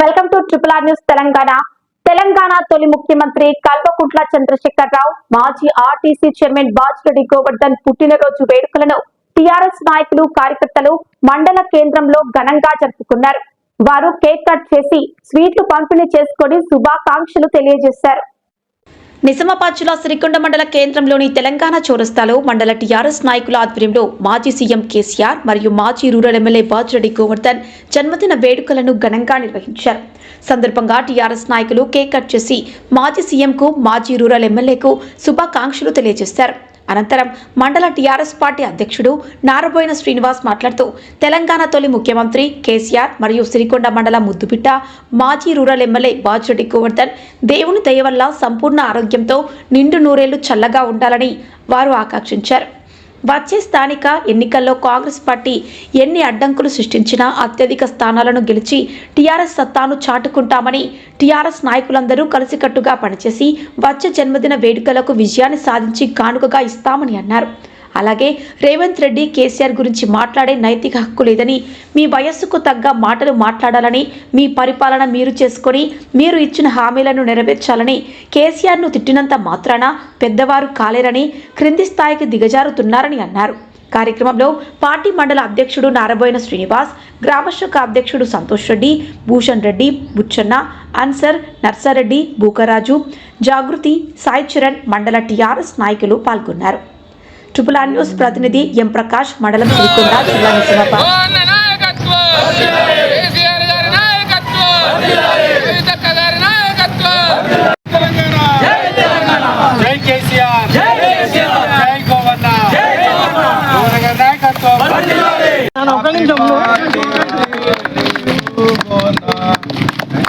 Welcome to triple R news Telangana. Telangana తొలి ముఖ్యమంత్రి కల్వకుంట్ల చంద్రశేఖర్ రావు మాజీ ఆర్టీసీ చైర్మన్ బాజిరెడ్డి గోవర్ధన్ పుట్టినరోజు వేడుకలను టీఆర్ఎస్ నాయకులు కార్యకర్తలు మండల కేంద్రంలో ఘనంగా జరుపుకున్నారు. వారు కేక్ కట్ చేసి స్వీట్లు పంపిణీ చేసుకొని శుభాకాంక్షలు తెలియజేశారు. నిజామాబాద్ జిల్లా సిరికొండ మండల కేంద్రంలోని తెలంగాణ చౌరస్తాలో మండల టీఆర్ఎస్ నాయకుల ఆధ్వర్యంలో మాజీ సీఎం కేసీఆర్ మరియు మాజీ రూరల్ ఎమ్మెల్యే బాజిరెడ్డి గోవర్ధన్ జన్మదిన వేడుకలను ఘనంగా నిర్వహించారు. సందర్భంగా టీఆర్ఎస్ నాయకులు కేక్ కట్ చేసి మాజీ సీఎంకు మాజీ రూరల్ ఎమ్మెల్యేకు శుభాకాంక్షలు తెలియజేశారు. అనంతరం మండల టీఆర్ఎస్ పార్టీ అధ్యక్షుడు నారబోయిన శ్రీనివాస్ మాట్లాడుతూ తెలంగాణ తొలి ముఖ్యమంత్రి కేసీఆర్ మరియు సిరికొండ మండల ముద్దుబిట్ట మాజీ రూరల్ ఎమ్మెల్యే బాజిరెడ్డి గోవర్ధన్ దేవుని దయ వల్ల సంపూర్ణ ఆరోగ్యంతో నిండు నూరేళ్ళు చల్లగా ఉండాలని వారు ఆకాంక్షించారు. వచ్చే స్థానిక ఎన్నికల్లో కాంగ్రెస్ పార్టీ ఎన్ని అడ్డంకులు సృష్టించినా అత్యధిక స్థానాలను గెలిచి టీఆర్ఎస్ సత్తాను చాటుకుంటామని టీఆర్ఎస్ నాయకులందరూ కలిసికట్టుగా పనిచేసి వచ్చే జన్మదిన వేడుకలకు విజయాన్ని సాధించి కానుకగా ఇస్తామని అన్నారు. అలాగే రేవంత్ రెడ్డి కేసీఆర్ గురించి మాట్లాడే నైతిక హక్కు లేదని మీ వయస్సుకు తగ్గ మాటలు మాట్లాడాలని మీ పరిపాలన మీరు చేసుకొని మీరు ఇచ్చిన హామీలను నెరవేర్చాలని కేసీఆర్ను తిట్టినంత మాత్రాన పెద్దవారు కాలేరని క్రింది స్థాయికి దిగజారుతున్నారని అన్నారు. కార్యక్రమంలో పార్టీ మండల అధ్యక్షుడు నారబోయిన శ్రీనివాస్ గ్రామశాఖ అధ్యక్షుడు సంతోష్ రెడ్డి భూషణ్ రెడ్డి బుచ్చన్న అన్సర్ నర్సారెడ్డి బూకరాజు జాగృతి సాయి చరణ్ మండల టీఆర్ఎస్ నాయకులు పాల్గొన్నారు. ట్రిపుల్ ఆర్ న్యూస్ ప్రతినిధి ఎం ప్రకాష్ మండలం శ్రీకొండ జిల్లా నిజామాబాద్.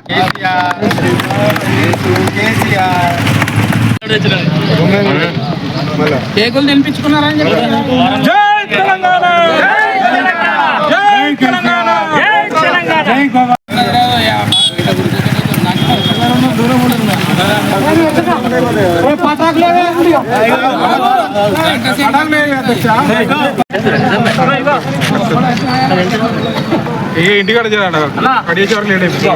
కేసీఆర్. కేసీఆర్. కేకులు తినిపించుకున్నారని చెప్పి జై తెలంగాణ జై తెలంగాణ జై తెలంగాణ జై గోవర్ధన ఏ ఇంటికాడ చేయాలి కడిగేసే వరకు లేట్ అయిపోయింది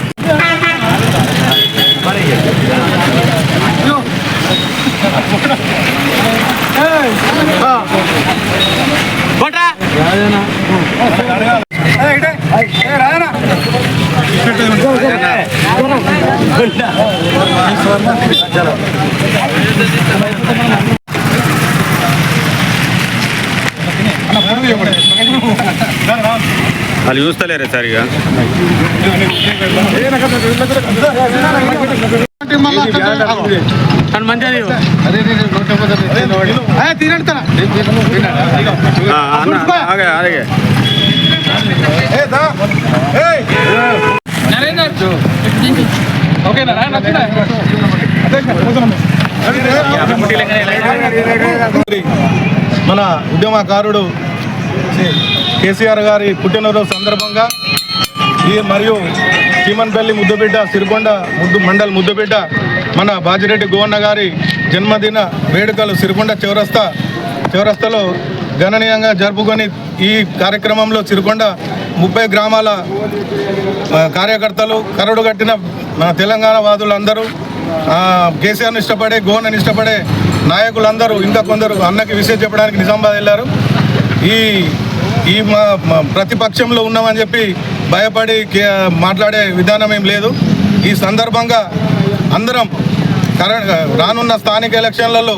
మొత్తం మీద ఉండరు. వాళ్ళు చూస్తలేరా సరిగా ఆ, అన్న, ఆగే ఆగే. నరేందర్ మన ఉద్యమకారుడు కేసీఆర్ గారి పుట్టినరోజు సందర్భంగా ఈ మరియు చీమన్పల్లి ముద్దుబిడ్డ సిరికొండ ముద్దు మండల్ ముద్దుబిడ్డ మన బాజిరెడ్డి గోవన్న గారి జన్మదిన వేడుకలు సిరికొండ చౌరస్తా చౌరస్తాలో గణనీయంగా జరుపుకొని ఈ కార్యక్రమంలో సిరికొండ ముప్పై గ్రామాల కార్యకర్తలు కరడు కట్టిన మన తెలంగాణ వాదులందరూ కేసీఆర్ని ఇష్టపడే గోవన్నని ఇష్టపడే నాయకులందరూ ఇంకా కొందరు అన్నకి విషయం చెప్పడానికి నిజామాబాద్ వెళ్ళారు. ఈ ఈ మా ప్రతిపక్షంలో ఉన్నామని చెప్పి భయపడి మాట్లాడే విధానం ఏం లేదు. ఈ సందర్భంగా అందరం రానున్న స్థానిక ఎలక్షన్లలో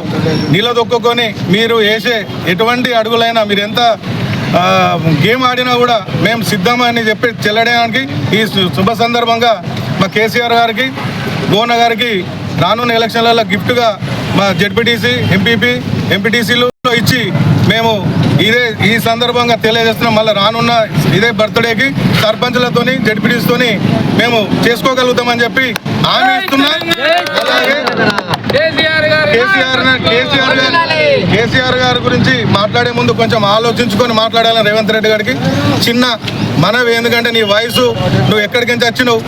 నిలదొక్కుని మీరు వేసే ఎటువంటి అడుగులైనా మీరు ఎంత గేమ్ ఆడినా కూడా మేము సిద్ధమని చెప్పి చెల్లడానికి ఈ శుభ సందర్భంగా మా కేసీఆర్ గారికి గోన గారికి రానున్న ఎలక్షన్లలో గిఫ్ట్గా మా జెడ్పీటీసీ ఎంపీపీ ఎంపీటీసీలో ఇచ్చి మేము ఇదే ఈ సందర్భంగా తెలియజేస్తున్నాం. మళ్ళీ రానున్న ఇదే బర్త్డేకి సర్పంచులతోని జడ్పీటీస్తోని మేము చేసుకోగలుగుతామని చెప్పి హామీ ఇస్తున్నాం. అలాగే కేసీఆర్ కేసీఆర్ కేసీఆర్ గారు కేసీఆర్ గారి గురించి మాట్లాడే ముందు కొంచెం ఆలోచించుకొని మాట్లాడాలని రేవంత్ రెడ్డి గారికి. చిన్న మనవి ఎందుకంటే నీ వయసు నువ్వు ఎక్కడికి నుంచి వచ్చినావు?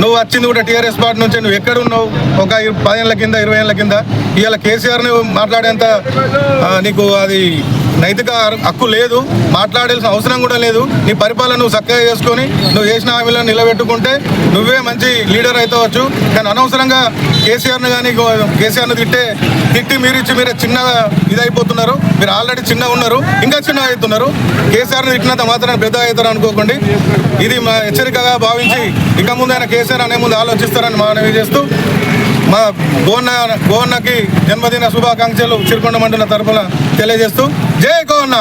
నువ్వు వచ్చింది కూడా టీఆర్ఎస్ పార్టీ నుంచి నువ్వు ఎక్కడ ఉన్నావు? ఒక పదేళ్ళ కింద ఇరవై ఏళ్ళ కింద. ఇవాళ కేసీఆర్ని మాట్లాడేంత నీకు అది నైతిక హక్కు లేదు మాట్లాడాల్సిన అవసరం కూడా లేదు. నీ పరిపాలన నువ్వు చక్కగా చేసుకొని నువ్వు చేసిన హామీలను నిలబెట్టుకుంటే నువ్వే మంచి లీడర్ అవుతావచ్చు కానీ అనవసరంగా కేసీఆర్ను కానీ కేసీఆర్ను తిట్టే తిట్టి మీరు ఇచ్చి మీరే చిన్నగా ఇదైపోతున్నారు. మీరు ఆల్రెడీ చిన్నగా ఉన్నారు ఇంకా చిన్నగా అవుతున్నారు. కేసీఆర్ని తిట్టినంత మాత్రం పెద్ద అవుతారు అనుకోకండి. ఇది మా హెచ్చరికగా భావించి ఇక ముందు ఆయన కేసీఆర్ అనే ముందు ఆలోచిస్తారని మనవి చేస్తూ మా గోన్న గోన్నకి జన్మదిన శుభాకాంక్షలు చిరుకొండ మండల తరఫున తెలియజేస్తూ జై గోన్న.